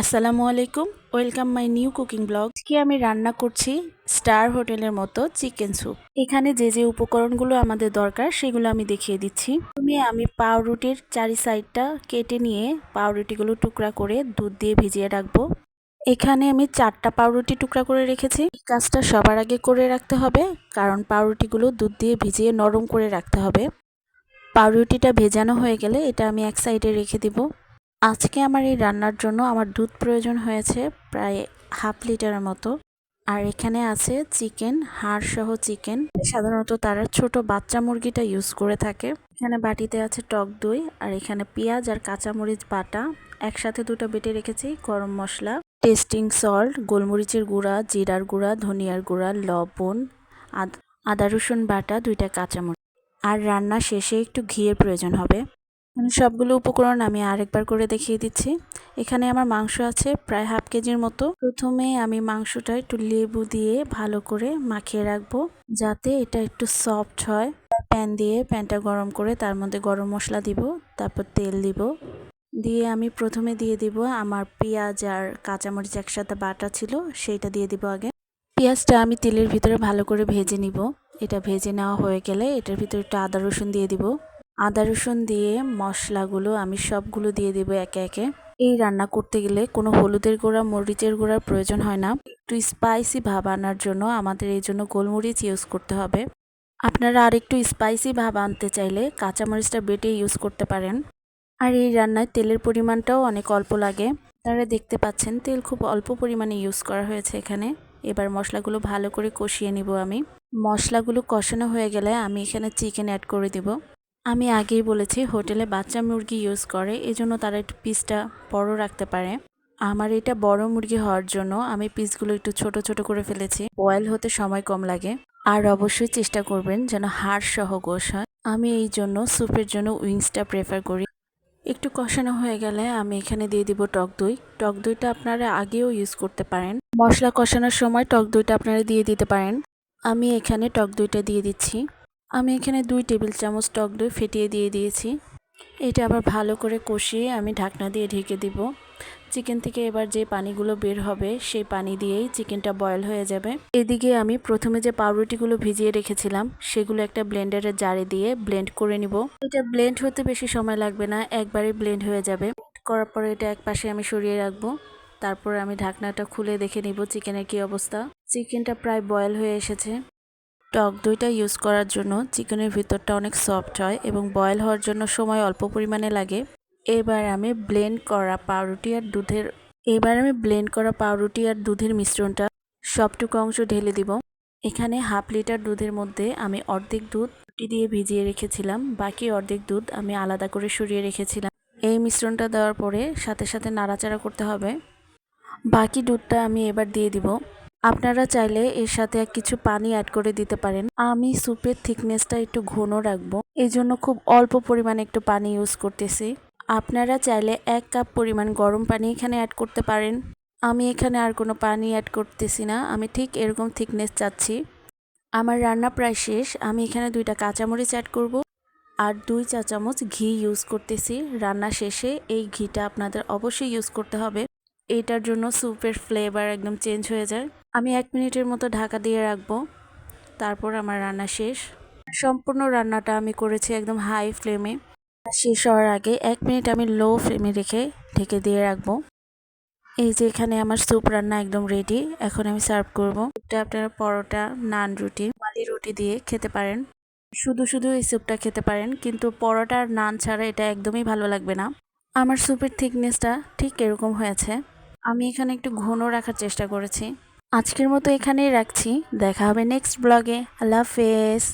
আসসালামু আলাইকুম, welcome my new cooking blog. আজকে আমি রান্না করছি স্টার হোটেলের মতো চিকেন স্যুপ। এখানে যে যে উপকরণগুলো আমাদের দরকার সেগুলো আমি দেখিয়ে দিচ্ছি। প্রথমে আমি পাউরুটির চারি সাইডটা কেটে নিয়ে পাউরুটিগুলো টুকরা করে দুধ দিয়ে ভিজিয়ে রাখব। এখানে আমি চারটা পাউরুটি টুকরা করে রেখেছি। কাজটা সবার আগে করে রাখতে হবে, কারণ পাউরুটিগুলো দুধ দিয়ে ভিজিয়ে নরম করে রাখতে হবে। পাউরুটিটা ভেজানো হয়ে গেলে এটা আমি এক সাইডে রেখে দিব। আজকে আমার এই রান্নার জন্য আমার দুধ প্রয়োজন হয়েছে প্রায় হাফ লিটারের মতো। আর এখানে আছে চিকেন হাড় সহ চিকেন। সাধারণত তারা ছোট বাচ্চা মুরগিটা ইউজ করে থাকে। এখানে বাটিতে আছে টক দই, আর এখানে পেঁয়াজ আর কাঁচামরিচ বাটা। একসাথে দুটো বেটে রেখেছি গরম মশলা। টেস্টিং সল্ট, গোলমরিচের গুঁড়া, জিরার গুঁড়া, ধনিয়ার গুঁড়া, লবণ আদা রসুন বাটা, দুইটা কাঁচামরিচ। আর রান্না শেষে একটু ঘিয়ের প্রয়োজন হবে। সবগুলো উপকরণ আমি আরেকবার করে দেখিয়ে দিচ্ছি। এখানে আমার মাংস আছে প্রায় হাফ কেজির মতো। প্রথমে আমি মাংসটা একটু লেবু দিয়ে ভালো করে মাখিয়ে রাখব যাতে এটা একটু সফট হয়। প্যান দিয়ে প্যানটা গরম করে তার মধ্যে গরম মশলা দিব, তারপর তেল দিব। দিয়ে আমি প্রথমে দিয়ে দিব আমার পেঁয়াজ আর কাঁচামরিচ একসাথে বাটা ছিল, সেইটা দিয়ে দিব আগে। পেঁয়াজটা আমি তেলের ভিতরে ভালো করে ভেজে নিব। এটা ভেজে নেওয়া হয়ে গেলে এটার ভিতরে একটু আদা রসুন দিয়ে দিব। আদা, রসুন দিয়ে মশলাগুলো আমি সবগুলো দিয়ে দেবো একে একে। এই রান্না করতে গেলে কোনো হলুদের গুঁড়া, মরিচের গুঁড়ার প্রয়োজন হয় না। একটু স্পাইসি ভাব আনার জন্য আমাদের এই জন্য গোলমরিচ ইউজ করতে হবে। আপনারা আর একটু স্পাইসি ভাব আনতে চাইলে কাঁচামরিচটা বেটে ইউজ করতে পারেন। আর এই রান্নায় তেলের পরিমাণটাও অনেক অল্প লাগে। আপনারা দেখতে পাচ্ছেন তেল খুব অল্প পরিমাণে ইউজ করা হয়েছে এখানে। এবার মশলাগুলো ভালো করে কষিয়ে নিব আমি। মশলাগুলো কষানো হয়ে গেলে আমি এখানে চিকেন অ্যাড করে দিব। আমি আগেই বলেছি, হোটেলে বাচ্চা মুরগি ইউজ করে, এজন্য তারা একটু পিসটা বড় রাখতে পারে। আমার এটা বড় মুরগি হওয়ার জন্য আমি পিসগুলো একটু ছোট ছোট করে ফেলেছি। বয়েল হতে সময় কম লাগে। আর অবশ্যই চেষ্টা করবেন যেন হাড় সহ গোশ হয়। আমি এই জন্য স্যুপের জন্য উইংসটা প্রেফার করি। একটু কষানো হয়ে গেলে আমি এখানে দিয়ে দিব টক দই। টক দইটা আপনারা আগেও ইউজ করতে পারেন। মশলা কষানোর সময় টক দইটা আপনারা দিয়ে দিতে পারেন। আমি এখানে টক দইটা দিয়ে দিচ্ছি। আমি এখানে দুই টেবিল চামচ টক দই ফেটিয়ে দিয়ে দিয়েছি। এটা আবার ভালো করে কষিয়ে আমি ঢাকনা দিয়ে ঢেকে দিব। চিকেন থেকে এবার যে পানিগুলো বের হবে, সেই পানি দিয়েই চিকেনটা বয়েল হয়ে যাবে। এদিকে আমি প্রথমে যে পাউরুটিগুলো ভিজিয়ে রেখেছিলাম, সেগুলো একটা ব্লেন্ডারের জারে দিয়ে ব্লেন্ড করে নিব। এটা ব্লেন্ড হতে বেশি সময় লাগবে না, একবারে ব্লেন্ড হয়ে যাবে। করার পরে এটা এক পাশে আমি সরিয়ে রাখব। তারপর আমি ঢাকনাটা খুলে দেখে নিব চিকেনের কি অবস্থা। চিকেনটা প্রায় বয়েল হয়ে এসেছে। টক দইটা ইউজ করার জন্য চিকেনের ভিতরটা অনেক সফট হয় এবং বয়েল হওয়ার জন্য সময় অল্প পরিমাণে লাগে। এবার আমি ব্লেন্ড করা পাউরুটি আর দুধের এবার আমি ব্লেন্ড করা পাউরুটি আর দুধের মিশ্রণটা সবটুকু অংশ ঢেলে দিব। এখানে হাফ লিটার দুধের মধ্যে আমি অর্ধেক দুধ রুটি দিয়ে ভিজিয়ে রেখেছিলাম। বাকি অর্ধেক দুধ আমি আলাদা করে সরিয়ে রেখেছিলাম। এই মিশ্রণটা দেওয়ার পরে সাথে সাথে নাড়াচাড়া করতে হবে। বাকি দুধটা আমি এবার দিয়ে দিব। আপনারা চাইলে এর সাথে কিছু পানি অ্যাড করে দিতে পারেন। আমি স্যুপের থিকনেসটা একটু ঘন রাখব। এই জন্য খুব অল্প পরিমাণে একটু পানি ইউজ করতেছি। আপনারা চাইলে এক কাপ পরিমাণ গরম পানি এখানে অ্যাড করতে পারেন। আমি এখানে আর কোনো পানি অ্যাড করতেছি না। আমি ঠিক এরকম থিকনেস চাচ্ছি। আমার রান্না প্রায় শেষ। আমি এখানে দুইটা কাঁচামরিচ অ্যাড করব আর দুই চা চামচ ঘি ইউজ করতেছি। রান্না শেষে এই ঘিটা আপনাদের অবশ্যই ইউজ করতে হবে। এইটার জন্য স্যুপের ফ্লেভার একদম চেঞ্জ হয়ে যায়। আমি এক মিনিটের মতো ঢাকা দিয়ে রাখব। তারপর আমার রান্না শেষ। সম্পূর্ণ রান্নাটা আমি করেছি একদম হাই ফ্লেমে। শেষ হওয়ার আগে এক মিনিট আমি লো ফ্লেমে রেখে ঢেকে দিয়ে রাখব। এই যে এখানে আমার স্যুপ রান্না একদম রেডি এখন আমি সার্ভ করব। এটা আপনারা পরোটা, নান রুটি মালি রুটি দিয়ে খেতে পারেন। শুধু শুধু এই স্যুপটা খেতে পারেন, কিন্তু পরোটা আর নান ছাড়া এটা একদমই ভালো লাগবে না। আমার স্যুপের থিকনেসটা ঠিক এরকম হয়েছে। আমি এখানে একটু ঘন রাখার চেষ্টা করেছি। আজকের মতো এখানেই রাখছি। দেখা হবে নেক্সট ব্লগে আল্লাহ হাফেজ।